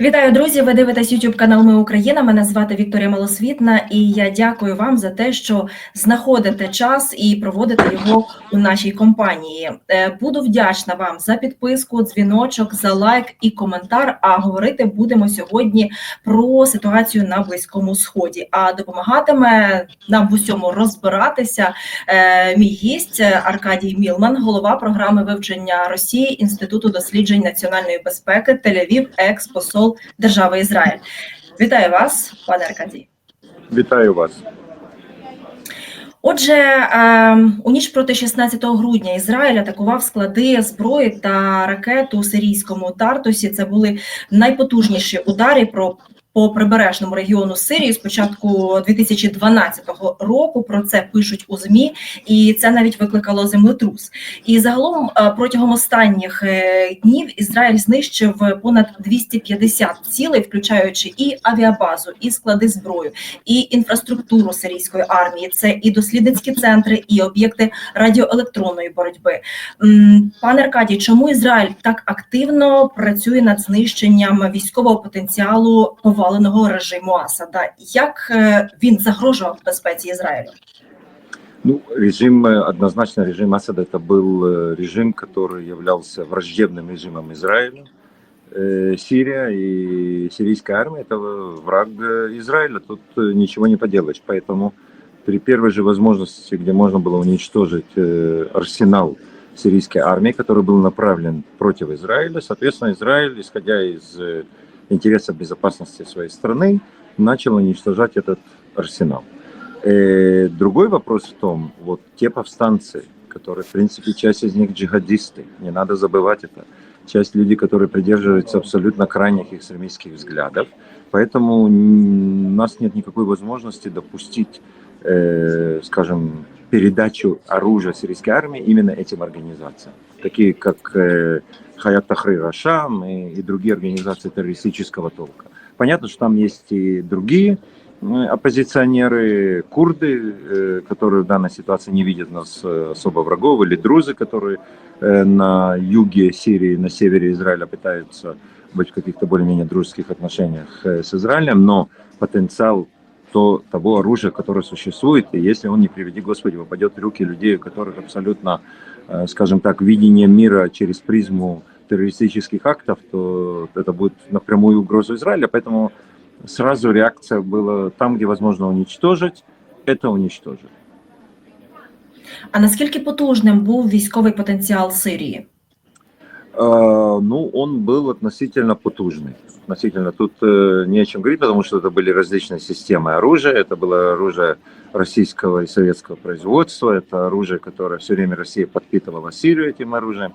Вітаю, друзі! Ви дивитесь YouTube канал Ми Україна. Мене звати Вікторія Малосвітна, і я дякую вам за те, що знаходите час і проводите його у нашій компанії. Е, Буду вдячна вам за підписку, дзвіночок, за лайк і коментар. А говорити будемо сьогодні про ситуацію на близькому сході. А допомагатиме нам в усьому розбиратися е, мій гість Аркадій Мілман, голова програми вивчення Росії Інституту досліджень національної безпеки Тель-Авів, екс-посол держави Ізраїль. Вітаю вас, пане Аркадій. Вітаю вас. Отже, е, у ніч проти 16 грудня Ізраїль атакував склади зброї та ракет у сирійському Тартусі. Це були найпотужніші удари про по прибережному регіону Сирії з початку 2012 року. Про це пишуть у змі, і це навіть викликало землетрус. І загалом е, протягом останніх е, днів Ізраїль знищив понад 250 цілей, включаючи і авіабазу, і склади зброю, і інфраструктуру сирійської армії. Це і дослідницькі центри, і об'єкти радіоелектронної боротьби. Пане Аркадій, чому Ізраїль так активно працює над знищенням військового потенціалу поваленого режиму Асада? Як е, він загрожував безпеці Ізраїлю? Ну, режим, э, однозначно режим Асада это был э, режим, который являлся враждебным режимом Израиля. Э, Сирия и сирийская армия это враг э, Израиля, тут э, ничего не поделаешь. Поэтому при первой же возможности, где можно было уничтожить э, арсенал сирийской армии, который был направлен против Израиля, соответственно, Израиль, исходя из э, интересов безопасности своей страны, начал уничтожать этот арсенал. Э, Другой вопрос в том, вот те повстанцы, которые, в принципе, часть из них джихадисты, не надо забывать это, часть людей, которые придерживаются абсолютно крайних экстремистских взглядов, поэтому у нас нет никакой возможности допустить, э, скажем, передачу оружия сирийской армии именно этим организациям, такие как э, Хаят Тахрир Ашам и, и другие организации террористического толка. Понятно, что там есть и другие э, оппозиционеры, курды, э, которые в данной ситуации не видят нас особо врагов, или друзы, которые на юге Сирии, на севере Израиля пытаются быть в каких-то более-менее дружеских отношениях с Израилем, но потенциал то, того оружия, которое существует, и если он, не приведи Господи, попадет в руки людей, у которых абсолютно, скажем так, видение мира через призму террористических актов, то это будет напрямую угрозу Израиля, поэтому сразу реакция была там, где возможно уничтожить, это уничтожить. А наскільки потужним був військовий потенціал Сирії? Э, Ну, он был относительно потужный. Относительно тут э, не о чем говорить, потому что это были различные системы оружия. Это было оружие российского и советского производства. Это оружие, которое все время Россия подпитывала Сирию этим оружием.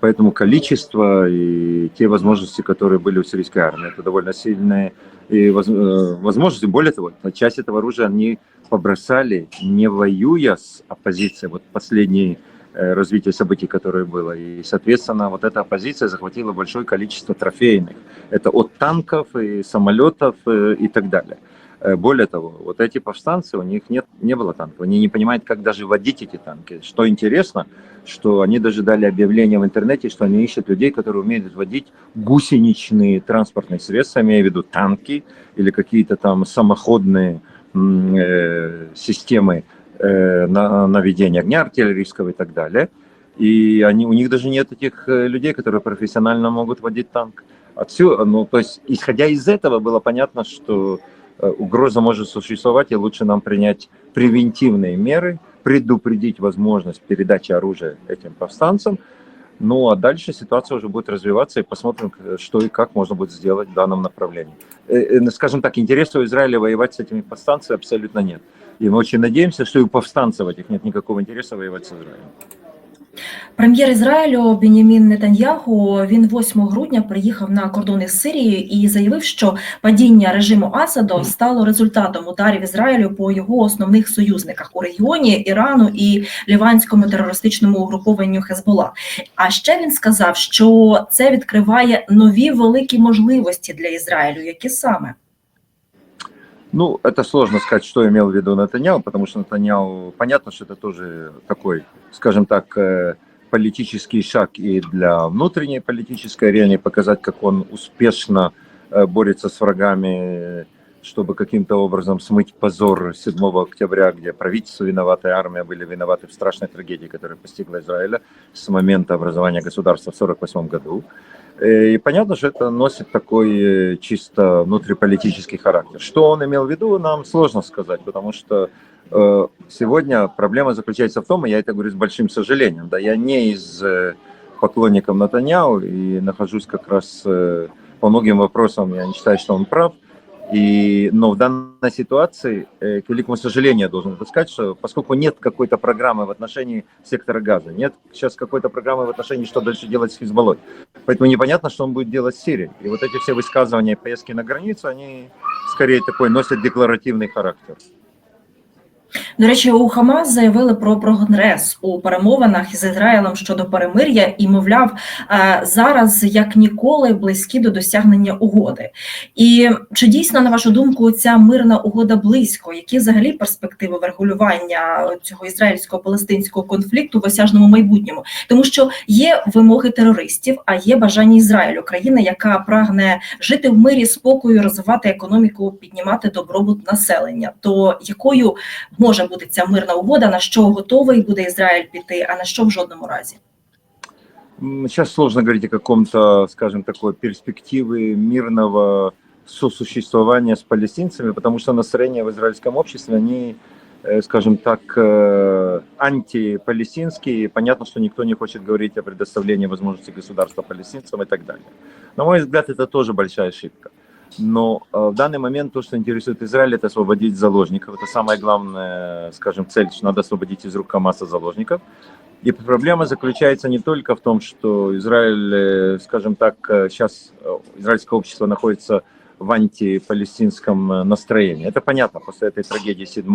Поэтому количество и те возможности, которые были у сирийской армии, это довольно сильные и э, возможности. Более того, часть этого оружия они побросали, не воюя с оппозицией. Вот последние э, развитие событий, которое было. И, соответственно, вот эта оппозиция захватила большое количество трофейных. Это от танков и самолетов э, и так далее. Э, Более того, вот эти повстанцы, у них нет, не было танков. Они не понимают, как даже водить эти танки. Что интересно, что они даже дали объявление в интернете, что они ищут людей, которые умеют водить гусеничные транспортные средства, имея в виду танки или какие-то там самоходные э, системы на наведение огня артиллерийского и так далее. И они, у них даже нет этих э, людей, которые профессионально могут водить танк. Отсюда, ну, то есть, исходя из этого, было понятно, что э, угроза может существовать, и лучше нам принять превентивные меры, предупредить возможность передачи оружия этим повстанцам. Ну, а дальше ситуация уже будет развиваться, и посмотрим, э, что и как можно будет сделать в данном направлении. Э, э, Скажем так, интереса у Израиля воевать с этими повстанцами абсолютно нет. И мы очень надеемся, что и у повстанцев этих нет никакого интереса воевать с Израилем. Прем'єр Ізраїлю Бенямін Нетаньяху він 8 грудня приїхав на кордони з Сирією і заявив, що падіння режиму Асаду стало результатом ударів Ізраїлю по його основних союзниках у регіоні Ірану і ліванському терористичному угрупованню Хезбола. А ще він сказав, що це відкриває нові великі можливості для Ізраїлю, які саме. Ну, это сложно сказать, что имел в виду Натаняу, потому что Натаняу, понятно, что это тоже такой, скажем так, э, политический шаг и для внутренней политической арены, показать, как он успешно э, борется с врагами, чтобы каким-то образом смыть позор 7 октября, где правительство виновато, и армия были виноваты в страшной трагедии, которая постигла Израиля с момента образования государства в 1948 году. Э, И понятно, что это носит такой э, чисто внутриполитический характер. Что он имел в виду, нам сложно сказать, потому что э, сегодня проблема заключается в том, и я это говорю с большим сожалением, да, я не из поклонников Натаньяу и нахожусь как раз по многим вопросам, я не считаю, что он прав, и, но в данной ситуации, э, к великому сожалению, я должен сказать, что поскольку нет какой-то программы в отношении сектора газа, нет сейчас какой-то программы в отношении, что дальше делать с Хизбаллой, поэтому непонятно, что он будет делать с Сирией. И вот эти все высказывания поездки на границу, они скорее такой носят декларативный характер. До речі, у Хамас заявили про прогрес у перемовинах із Ізраїлем щодо перемир'я і, мовляв, е, зараз як ніколи близькі до досягнення угоди. І чи дійсно, на вашу думку, ця мирна угода близько? Які взагалі перспективи врегулювання цього ізраїльсько-палестинського конфлікту в осяжному майбутньому? Тому що є вимоги терористів, а є бажання Ізраїлю, країни, яка прагне жити в мирі, спокою, розвивати економіку, піднімати добробут населення. То якою може бути ця мирна угода, на що готовий буде Ізраїль піти, а на що в жодному разі? М, Сейчас сложно говорить о каком-то, скажем, такой перспективы мирного сосуществования с палестинцами, потому что настроения в израильском обществе, они, э, скажем так, э, антипалестинские. И Понятно, что никто не хочет говорить о предоставлении возможности государства палестинцам и так далее. На мой взгляд, это тоже большая ошибка. Но э, в данный момент то, что интересует Израиль, это освободить заложников. Это самая главная, скажем, цель, что надо освободить из рук Хамаса заложников. И проблема заключается не только в том, что Израиль, э, скажем так, сейчас э, израильское общество находится в антипалестинском настроении. Это понятно после этой трагедии 7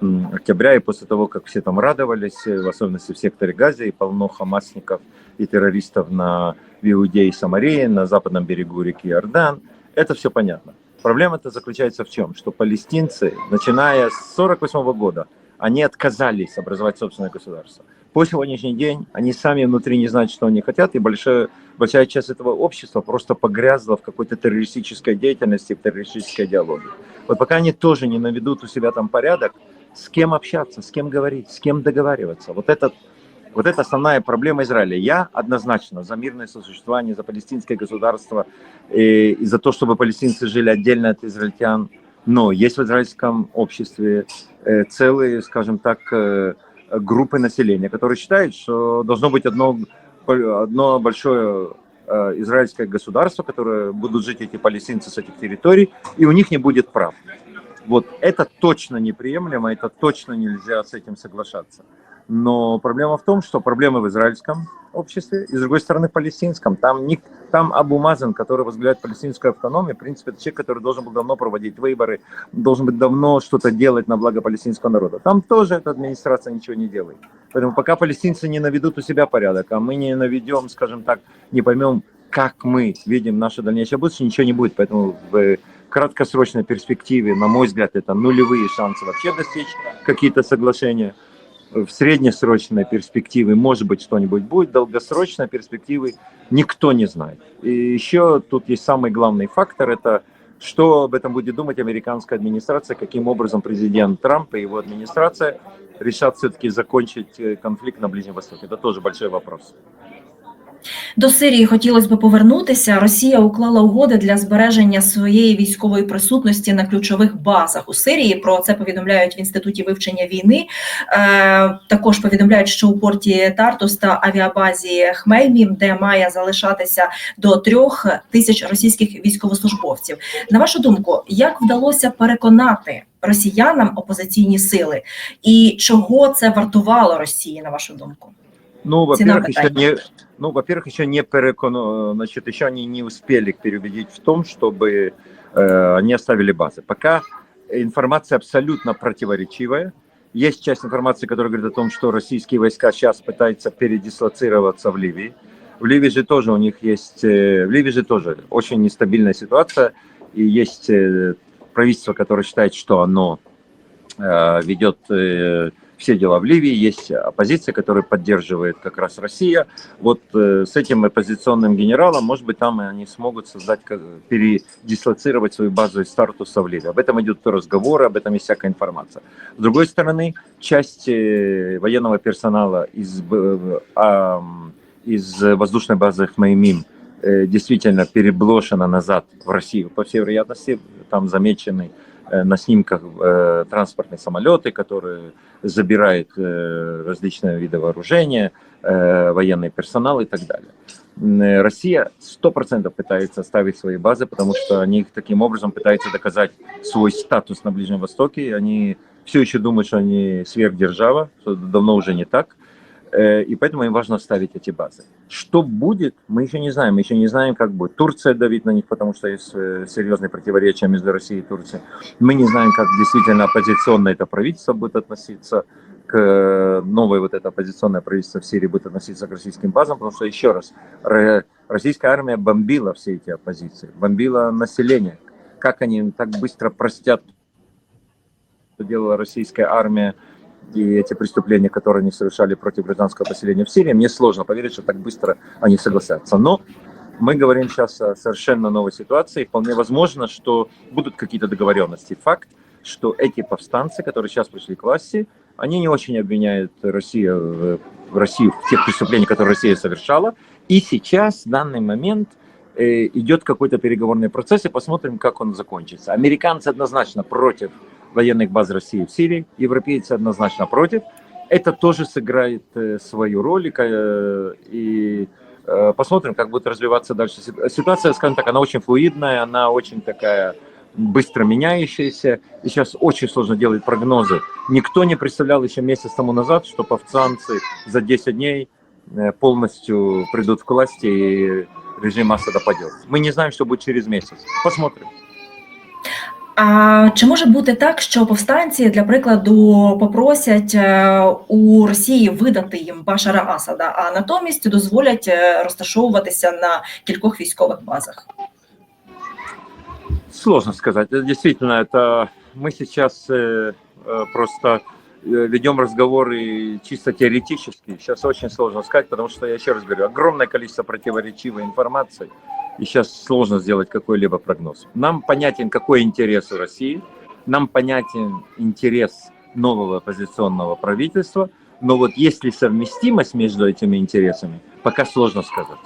м, октября и после того, как все там радовались, в особенности в секторе Газа, и полно хамасников и террористов на в и Самарии, на западном берегу реки Иордан. Это все понятно. Проблема-то заключается в чем? Что палестинцы, начиная с 1948 года, они отказались образовать собственное государство. По сегодняшний день они сами внутри не знают, что они хотят, и большая, большая часть этого общества просто погрязла в какой-то террористической деятельности, в террористической идеологии. Вот пока они тоже не наведут у себя там порядок, с кем общаться, с кем говорить, с кем договариваться. Вот это, вот это основная проблема Израиля. Я однозначно за мирное сосуществование, за палестинское государство и, и за то, чтобы палестинцы жили отдельно от израильтян. Но есть в израильском обществе э, целые, скажем так, э, группы населения, которые считают, что должно быть одно, одно большое э, израильское государство, которое будут жить эти палестинцы с этих территорий, и у них не будет прав. Вот это точно неприемлемо, это точно нельзя с этим соглашаться. Но проблема в том, что проблемы в израильском обществе и, с другой стороны, в палестинском. Там, не, там Абу Мазан, который возглавляет палестинскую автономию, в принципе, это человек, который должен был давно проводить выборы, должен быть давно что-то делать на благо палестинского народа. Там тоже эта администрация ничего не делает. Поэтому пока палестинцы не наведут у себя порядок, а мы не наведем, скажем так, не поймем, как мы видим наше дальнейшее будущее, ничего не будет. Поэтому в краткосрочной перспективе, на мой взгляд, это нулевые шансы вообще достичь какие-то соглашения. В среднесрочной перспективе, может быть, что-нибудь будет, долгосрочной перспективе никто не знает. И еще тут есть самый главный фактор, это что об этом будет думать американская администрация, каким образом президент Трамп и его администрация решат все-таки закончить э, конфликт на Ближнем Востоке. Это тоже большой вопрос. До Сирії хотілося б повернутися. Росія уклала угоди для збереження своєї військової присутності на ключових базах у Сирії. Про це повідомляють в інституті вивчення війни. Е, також повідомляють, що у порті Тартус та авіабазі Хмеймі, де має залишатися до трьох тисяч російських військовослужбовців. На вашу думку, як вдалося переконати росіянам опозиційні сили, і чого це вартувало Росії, на вашу думку? Ну, во-первых, еще не, ну, во-первых, еще не перекону, значит, еще они не успели их переубедить в том, чтобы э, они оставили базы. Пока информация абсолютно противоречивая. Есть часть информации, которая говорит о том, что российские войска сейчас пытаются передислоцироваться в Ливии. В Ливии же тоже у них есть, э, в Ливии же тоже очень нестабильная ситуация, и есть э, правительство, которое считает, что оно э, ведет все дела в Ливии, есть оппозиция, которая поддерживает как раз Россия. Вот э, с этим оппозиционным генералом, может быть, там они смогут создать, передислоцировать свою базу из Тартуса в Ливию. Об этом идут разговоры, об этом есть всякая информация. С другой стороны, часть э, военного персонала из, б- ам, из воздушной базы Хмеймим э, действительно переброшена назад в Россию. По всей вероятности, там замечены э, на снимках э, транспортные самолеты, которые забирают э, различные виды вооружения, э, военный персонал и так далее. Э, Россия 100% пытается ставить свои базы, потому что они таким образом пытаются доказать свой статус на Ближнем Востоке. Они все еще думают, что они сверхдержава, что давно уже не так. Э, И поэтому им важно ставить эти базы. Что будет, мы еще не знаем. Мы еще не знаем, как будет. Турция давит на них, потому что есть э, серьезные противоречия между Россией и Турцией. Мы не знаем, как действительно оппозиционное это правительство будет относиться к э, новое вот это оппозиционное правительство в Сирии будет относиться к российским базам, потому что, еще раз, ро- российская армия бомбила все эти оппозиции, бомбила население. Как они так быстро простят, что делала российская армия и эти преступления, которые они совершали против гражданского населения в Сирии, мне сложно поверить, что так быстро они согласятся. Но мы говорим сейчас о совершенно новой ситуации. Вполне возможно, что будут какие-то договоренности. Факт, что эти повстанцы, которые сейчас пришли к власти, они не очень обвиняют Россию Россию в тех преступлениях, которые Россия совершала. И сейчас, в данный момент, э, идет какой-то переговорный процесс, и посмотрим, как он закончится. Американцы однозначно против военных баз России в Сирии, европейцы однозначно против. Это тоже сыграет э, свою роль, э, и э, посмотрим, как будет развиваться дальше. Си- Ситуация, скажем так, она очень флуидная, она очень такая быстро меняющаяся, и сейчас очень сложно делать прогнозы. Никто не представлял еще месяц тому назад, что повстанцы за 10 дней полностью придут к власти и режим Асада падет. Мы не знаем, что будет через месяц. Посмотрим. А чи може бути так, що повстанці, для прикладу, попросять е, у Росії видати їм Башара Асада, а натомість дозволять е, розташовуватися на кількох військових базах? Сложно сказать. Это Действительно, это мы сейчас э, э, просто э, ведем разговоры чисто теоретически. Сейчас очень сложно сказать, потому что, я еще раз говорю, огромное количество противоречивой информации, и сейчас сложно сделать какой-либо прогноз. Нам понятен, какой интерес у России, нам понятен интерес нового оппозиционного правительства, но вот есть ли совместимость между этими интересами, пока сложно сказать.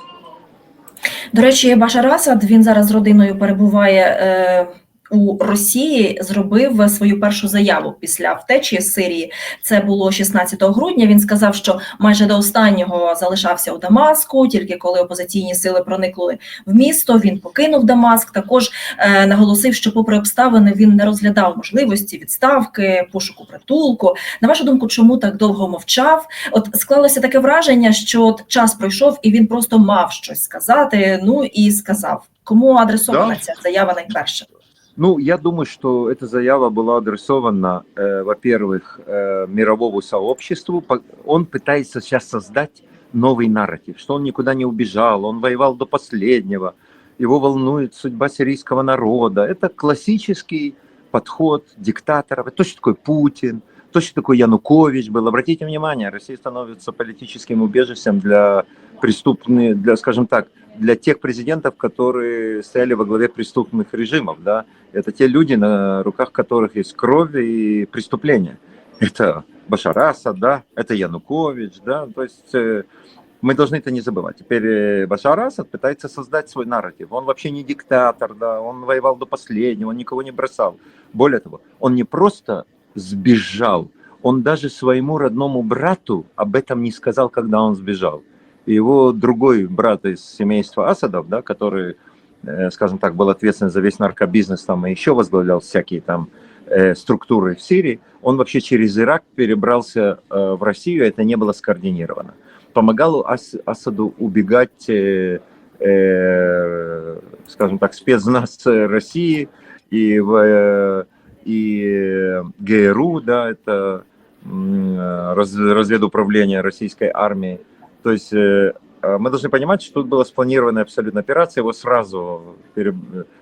До речі, Башар Асад, він зараз з родиною перебуває е, у Росії, зробив свою першу заяву після втечі з Сирії. Це було 16 грудня. Він сказав, що майже до останнього залишався у Дамаску. Тільки коли опозиційні сили проникли в місто, він покинув Дамаск. Також е, наголосив, що, попри обставини, він не розглядав можливості відставки, пошуку притулку. На вашу думку, чому так довго мовчав? От склалося таке враження, що от час пройшов, і він просто мав щось сказати. Ну і сказав, кому адресована Да. ця заява найперше. Ну, я думаю, что эта заява была адресована, э, во-первых, э, мировому сообществу. Он пытается сейчас создать новый нарратив, что он никуда не убежал, он воевал до последнего, его волнует судьба сирийского народа. Это классический подход диктаторов. Это то, что такое Путин, то, что такое Янукович был. Обратите внимание, Россия становится политическим убежищем для преступных, для, скажем так, для тех президентов, которые стояли во главе преступных режимов, да, это те люди, на руках которых есть кровь и преступления. Это Башар Асад, да, это Янукович, да, то есть э, мы должны это не забывать. Теперь э, Башар Асад пытается создать свой нарратив. Он вообще не диктатор, да, он воевал до последнего, он никого не бросал. Более того, он не просто сбежал, он даже своему родному брату об этом не сказал, когда он сбежал. Его другой брат из семейства Асадов, да, который, э, скажем так, был ответственен за весь наркобизнес там и еще возглавлял всякие там э, структуры в Сирии, он вообще через Ирак перебрался э, в Россию, это не было скоординировано. Помогал Ас- Асаду убегать, э, э, скажем так, спецназ России и, в, и ГРУ, да, это раз- разведуправление российской армии. То есть э, э, мы должны понимать, что тут была спланированная абсолютно операция, его сразу пере-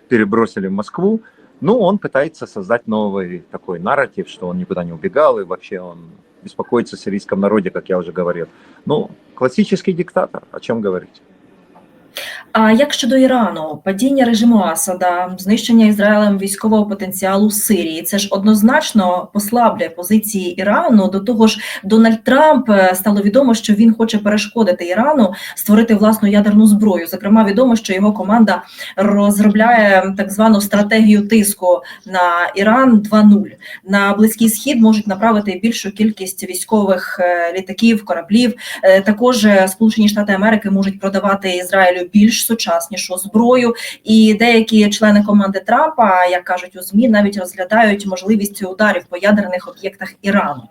перебросили в Москву, ну, он пытается создать новый такой нарратив, что он никуда не убегал, и вообще он беспокоится о сирийском народе, как я уже говорил. Ну, классический диктатор, о чем говорить. А як щодо Ірану, падіння режиму Асада, знищення Ізраїлем військового потенціалу Сирії, це ж однозначно послаблює позиції Ірану. До того ж, Дональд Трамп е, стало відомо, що він хоче перешкодити Ірану створити власну ядерну зброю. Зокрема, відомо, що його команда розробляє так звану стратегію тиску на Іран 2.0. На близький схід можуть направити більшу кількість військових е, літаків, кораблів. Е, Також Сполучені Штати Америки можуть продавати Ізраїлю більш сучаснішу зброю, і деякі члени команди Трампа, як кажуть у змі, навіть розглядають можливість ударів по ядерних об'єктах Ірану.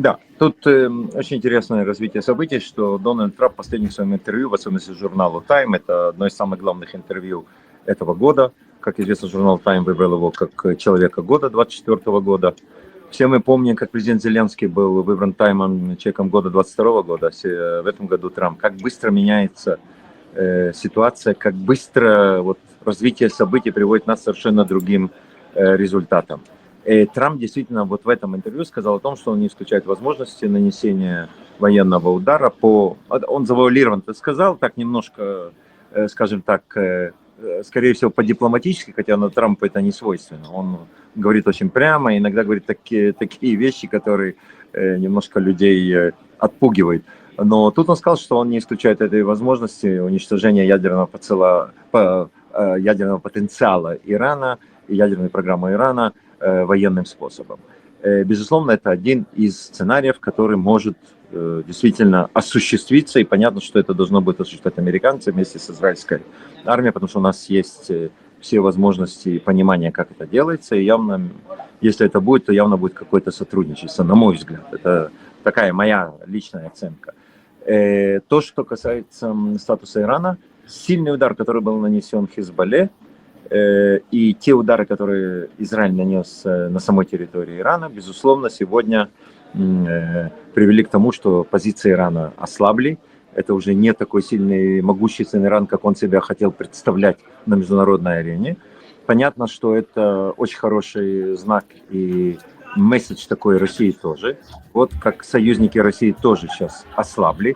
Да, тут э, очень интересное развитие событий, что Дональд Трамп в последнем своем интервью, в особенности журналу Time, это одно из самых главных интервью этого года. Как известно, журнал Time выбрал его как человека года 24 года. Все мы помним, как президент Зеленский был выбран Таймом человеком года 22 года, Се- в этом году Трамп. Как быстро меняется э, ситуация, как быстро вот, развитие событий приводит нас к совершенно другим э, результатам. И Трамп действительно вот в этом интервью сказал о том, что он не исключает возможности нанесения военного удара по... Он завуалирован это сказал, так немножко, э, скажем так, э, э, скорее всего, по-дипломатически, хотя на Трампа это не свойственно. Он говорит очень прямо, иногда говорит такие, такие вещи, которые э, немножко людей э, отпугивают. Но тут он сказал, что он не исключает этой возможности уничтожения ядерного, поцела, по, э, ядерного потенциала Ирана и ядерной программы Ирана э, военным способом. Э, Безусловно, это один из сценариев, который может э, действительно осуществиться, и понятно, что это должно будет осуществлять американцы вместе с израильской армией, потому что у нас есть э, все возможности и понимание, как это делается, и явно, если это будет, то явно будет какое-то сотрудничество, на мой взгляд. Это такая моя личная оценка. Э, То, что касается статуса Ирана, сильный удар, который был нанесен Хизбалле, э, и те удары, которые Израиль нанес э, на самой территории Ирана, безусловно, сегодня привели к тому, что позиции Ирана ослабли. Это уже не такой сильный, могущественный Иран, как он себя хотел представлять на международной арене. Понятно, что это очень хороший знак и месседж такой России тоже. Вот как союзники России тоже сейчас ослабли.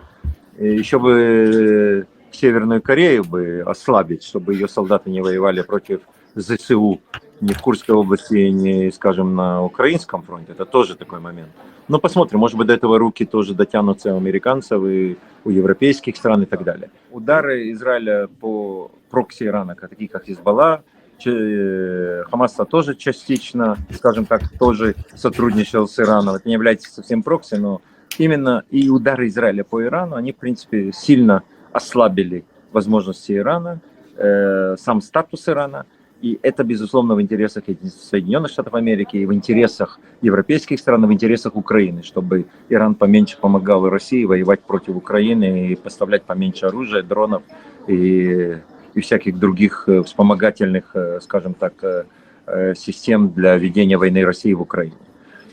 И Еще бы э, Северную Корею бы ослабить, чтобы ее солдаты не воевали против ЗСУ ни в Курской области, ни, скажем, на украинском фронте. Это тоже такой момент. Но посмотрим, может быть, до этого руки тоже дотянутся у американцев и у европейских стран и так далее. Удары Израиля по прокси Ирана, такие как Хизбалла, Че- э, Хамаса тоже частично, скажем так, тоже сотрудничал с Ираном. Это не является совсем прокси, но именно и удары Израиля по Ирану, они, в принципе, сильно ослабили возможности Ирана, э, сам статус Ирана. И это, безусловно, в интересах Соединенных Штатов Америки, и в интересах европейских стран, и в интересах Украины, чтобы Иран поменьше помогал России воевать против Украины и поставлять поменьше оружия, дронов и, и всяких других э, вспомогательных, э, скажем так, э, систем для ведения войны России в Украине.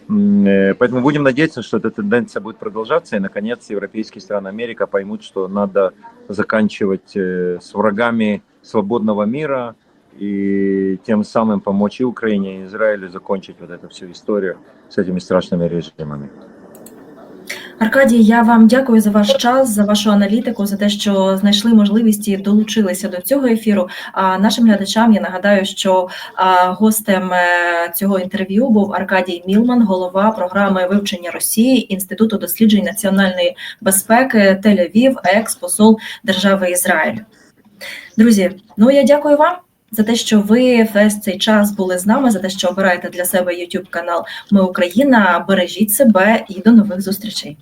Поэтому будем надеяться, что эта тенденция будет продолжаться, и, наконец, европейские страны Америка поймут, что надо заканчивать с врагами свободного мира и тем самым помочь и Украине, и Израилю закончить вот эту всю историю с этими страшными режимами. Аркадій, я вам дякую за ваш час, за вашу аналітику, за те, що знайшли можливість і долучилися до цього ефіру. А нашим глядачам я нагадаю, що а, гостем е, цього інтерв'ю був Аркадій Мілман, голова програми вивчення Росії Інституту досліджень національної безпеки Тель-Авів, екс-посол держави Ізраїль. Друзі, ну я дякую вам. За те, що ви весь цей час були з нами, за те, що обираєте для себе YouTube канал Ми Україна. Бережіть себе і до нових зустрічей.